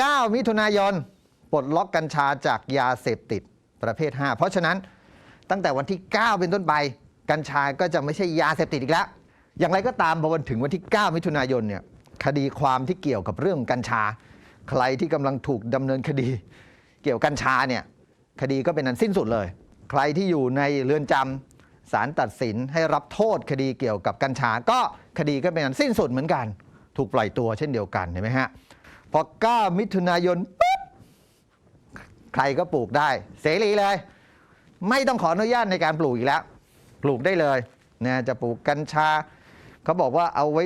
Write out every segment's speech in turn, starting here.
9 มิถุนายนปลดล็อกกัญชาจากยาเสพติดประเภท 5 เพราะฉะนั้นตั้งแต่วันที่ 9 เป็นต้นไป กัญชาก็จะไม่ใช่ยาเสพติดอีกแล้ว อย่างไรก็ตามพอวันถึงวันที่ 9 มิถุนายนเนี่ยคดีความที่เกี่ยวกับเรื่องกัญชา ใครที่กำลังถูกดำเนินคดี เกี่ยวกัญชาเนี่ยคดีก็เป็นอันสิ้นสุดเลย ใครที่อยู่ในเรือนจำศาลตัดสินให้รับโทษคดีเกี่ยวกับกัญชา ก็คดีก็เป็นอันสิ้นสุดเหมือนกัน ถูกปล่อยตัวเช่นเดียวกันเห็นไหมฮะ พอ 9 มิถุนายนปุ๊บใครก็ปลูกได้ เสรีเลย ไม่ต้องขออนุญาตในการปลูกอีกแล้ว ปลูกได้เลยนะจะปลูกกัญชาเขาบอกว่าเอาไว้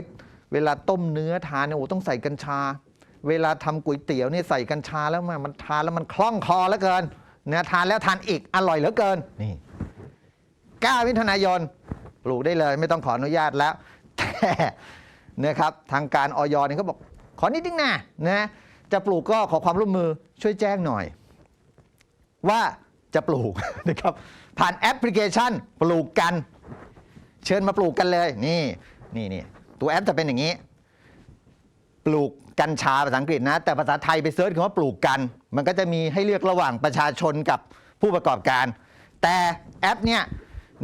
เวลาต้มเนื้อทานเนี่ยโอ้ต้องใส่กัญชา เวลาทำก๋วยเตี๋ยวเนี่ยใส่กัญชาแล้วมันมันทานแล้วมันคล่องคอเหลือเกินนะทานแล้วทานอีกอร่อยเหลือเกินนี่9มิถุนายนปลูกได้เลย ไม่ต้องขออนุญาตแล้วแต่นะครับทางการออยเนี่ยเขาบอก ขอนิดนึงนะนะจะปลูกก็ขอความร่วมมือช่วยแจ้งหน่อย ว่าจะปลูกนะครับผ่านแอปพลิเคชันปลูกกัน เชิญมาปลูกกันเลย นี่นี่นี่ตัวแอปจะเป็นอย่างนี้ ปลูกกัญชาภาษาอังกฤษนะ แต่ภาษาไทยไปเซิร์ชคำว่าปลูกกัน มันก็จะมีให้เลือกระหว่างประชาชนกับผู้ประกอบการ แต่แอปเนี่ย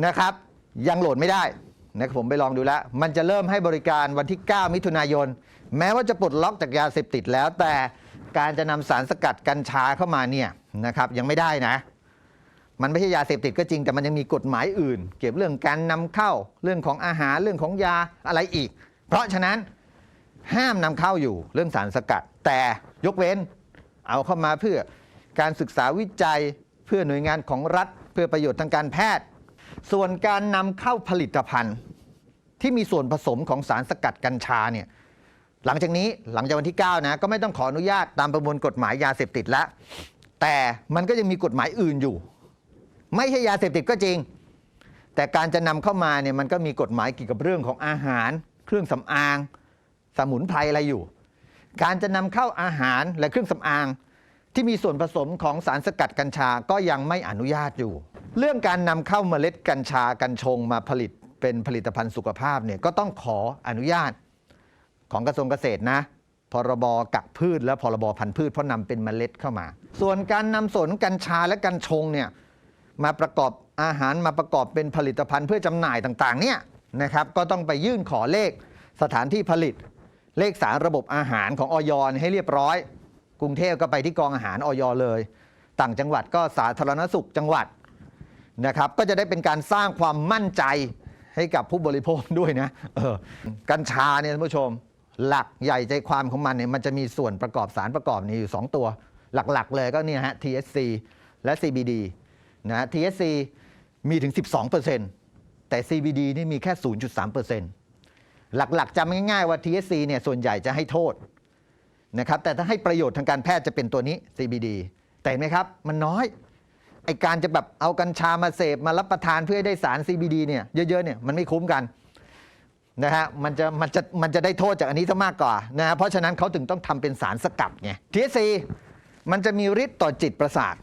นะครับยังโหลดไม่ได้ นะครับผมไปลองดูแล้ว มันจะเริ่มให้บริการวันที่ 9 มิถุนายน แม้ว่าจะปลดล็อกจากยาเสพติดแล้ว แต่การจะนำสารสกัดกัญชาเข้ามาเนี่ยนะครับยังไม่ได้นะ มันไม่ใช่ยาเสพติดก็จริงแต่มันยังมีกฎหมายอื่น เกี่ยวกับเรื่องการนำเข้าเรื่องของอาหารเรื่องของยาอะไรอีก เพราะฉะนั้นห้ามนำเข้าอยู่เรื่องสารสกัด แต่ยกเว้นเอาเข้ามาเพื่อการศึกษาวิจัยเพื่อหน่วยงานของรัฐ เพื่อประโยชน์ทางการแพทย์ ส่วนการนำเข้าผลิตภัณฑ์ที่มีส่วนผสมของสารสกัดกัญชาเนี่ยหลังจากนี้หลังจากวันที่9นะก็ไม่ต้องขออนุญาตตามประมวลกฎหมายยาเสพติดแล้วแต่มันก็ยังมีกฎหมายอื่นอยู่ ไม่ใช่ยาเสพติดก็จริง แต่การจะนำเข้ามาเนี่ยมันก็มีกฎหมายเกี่ยวกับเรื่องของอาหาร เครื่องสำอาง สมุนไพรอะไรอยู่ การจะนำเข้าอาหารและเครื่องสำอาง ที่มีส่วนผสมของสารสกัดกัญชาก็ยังไม่อนุญาตอยู่ เรื่องการนำเข้าเมล็ดกัญชากัญชงมาผลิตเป็นผลิตภัณฑ์สุขภาพเนี่ยก็ต้องขออนุญาตของกระทรวงเกษตรนะ พรบกักพืชและพรบพันธุ์พืชเพราะนำเป็นเมล็ดเข้ามา ส่วนการนำสนกัญชาและกัญชงเนี่ยมาประกอบอาหารมาประกอบเป็นผลิตภัณฑ์เพื่อจำหน่ายต่างๆเนี่ยนะครับก็ต้องไปยื่นขอเลขสถานที่ผลิต เลขสารระบบอาหารของออยให้เรียบร้อย กรุงเทพก็ไปที่กองอาหารออยเลย ต่างจังหวัดก็สาธารณสุขจังหวัด นะครับก็จะได้เป็นการสร้างความมั่นใจให้กับผู้บริโภคด้วยนะเออกัญชาเนี่ยท่านผู้ชม หลักใหญ่ใจความของมันเนี่ยมันจะมีส่วนประกอบสารประกอบนี่อยู่ 2 ตัว หลักๆ เลยก็เนี่ยฮะ THC และ CBD นะ THC มีถึง 12%แต่ CBD นี่มีแค่ 0.3%หลักๆจำง่ายๆว่า THC เนี่ยส่วนใหญ่จะให้โทษนะครับแต่ถ้าให้ประโยชน์ทางการแพทย์จะเป็นตัวนี้ CBD แต่เห็นไหมครับ มันน้อย ไอการจะแบบเอากัญชามาเสพมารับประทานเพื่อให้ได้สาร CBD เนี่ยเยอะๆเนี่ยมันไม่คุ้มกันนะฮะมันจะมันจะมันจะได้โทษจากอันนี้ซะมากกว่านะฮะเพราะฉะนั้นเขาถึงต้องทำเป็นสารสกัดไง THC มันจะมีฤทธิ์ต่อจิตประสาท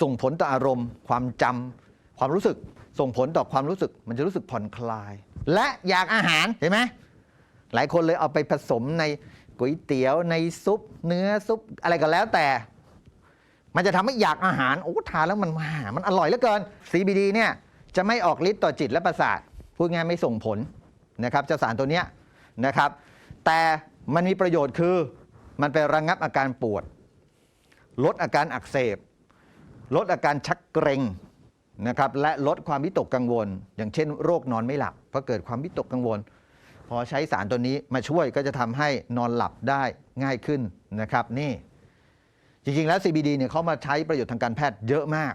ส่งผลต่ออารมณ์ ความจำความรู้สึก ส่งผลต่อความรู้สึก มันจะรู้สึกผ่อนคลาย และอยากอาหารเห็นไหมหลายคนเลยเอาไปผสมในก๋วยเตี๋ยวในซุป เนื้อซุปอะไรก็แล้วแต่ มันจะทำให้อยากอาหารโอ้ทานแล้วมันมามันอร่อยเหลือเกิน CBD เนี่ยจะไม่ออกฤทธิ์ต่อจิตและประสาทพูดง่ายไม่ส่งผลนะครับเจ้าสารตัวเนี้ยนะครับ แต่มันมีประโยชน์คือมันไประงับอาการปวด ลดอาการอักเสบ ลดอาการชักเกร็งนะครับและลดความวิตกกังวล อย่างเช่น โรคนอนไม่หลับเพราะเกิดความวิตกกังวล พอใช้สารตัวนี้มาช่วยก็จะทำให้นอนหลับได้ง่ายขึ้นนะครับนี่ จริงๆ แล้ว CBD เนี่ยเขามาใช้ประโยชน์ทางการแพทย์เยอะมาก